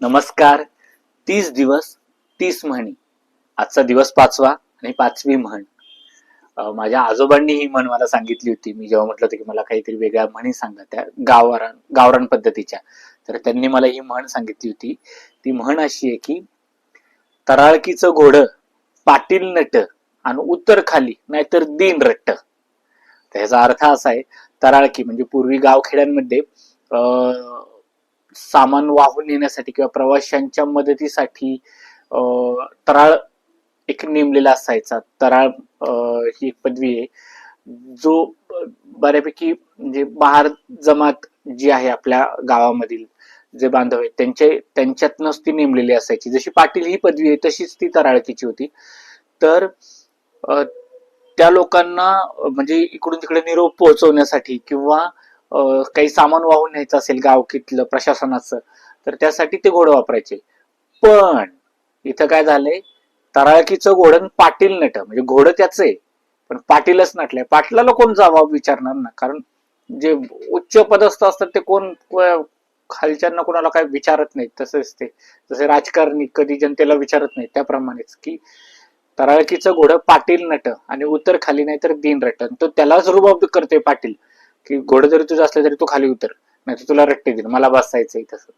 नमस्कार. तीस दिवस तीस म्हणी. आजचा दिवस पाचवा आणि पाचवी म्हण. माझ्या आजोबांनी ही म्हण मला सांगितली होती. मी जेव्हा म्हटलं होतं की मला काहीतरी वेगळ्या म्हणी सांगा त्या गावरान गावरान पद्धतीच्या. तर त्यांनी मला ही म्हण सांगितली होती. ती म्हण अशी आहे की तराळकीचं घोड पाटील नट आणि उत्तर खाली नाहीतर दिन रट्ट. त्याचा ह्याचा अर्थ असा आहे तराळकी म्हणजे पूर्वी गावखेड्यांमध्ये अं, सामान वाहून नेण्यासाठी किंवा प्रवाशांच्या मदतीसाठी तराळ एक नेमलेला असायचा. तराळ ही एक पदवी आहे. जो बऱ्यापैकी म्हणजे महार जमात जी आहे आपल्या गावामधील जे बांधव आहेत त्यांचे त्यांच्यातनंच ती नेमलेली असायची. जशी पाटील ही पदवी आहे तशीच ती तराळकीची होती. तर त्या लोकांना म्हणजे इकडून तिकडे निरोप पोहोचवण्यासाठी किंवा काही सामान वाहून न्यायचं असेल गावकीतलं प्रशासनाचं तर त्यासाठी ते घोडं वापरायचे. पण इथं काय झालंय? तराळकीचं घोडं पाटील नट म्हणजे घोडं त्याच आहे पण पाटीलच नटलंय. पाटलाला कोण जबाब विचारणार ना? कारण जे उच्च पदस्थ असतात ते कोण खालच्यांना कोणाला काय विचारत नाहीत तसेच ते. जसे राजकारणी कधी जनतेला विचारत नाही त्याप्रमाणेच की तराळकीचं घोडं पाटील नट आणि उत्तर खाली नाही तर दिन रटन तो त्यालाच रुबाब करतोय पाटील. की घोडं जरी तुझं असलं तरी तू खाली उतर. नाही तुला रट्टे देईल मला बसायचंय तसं.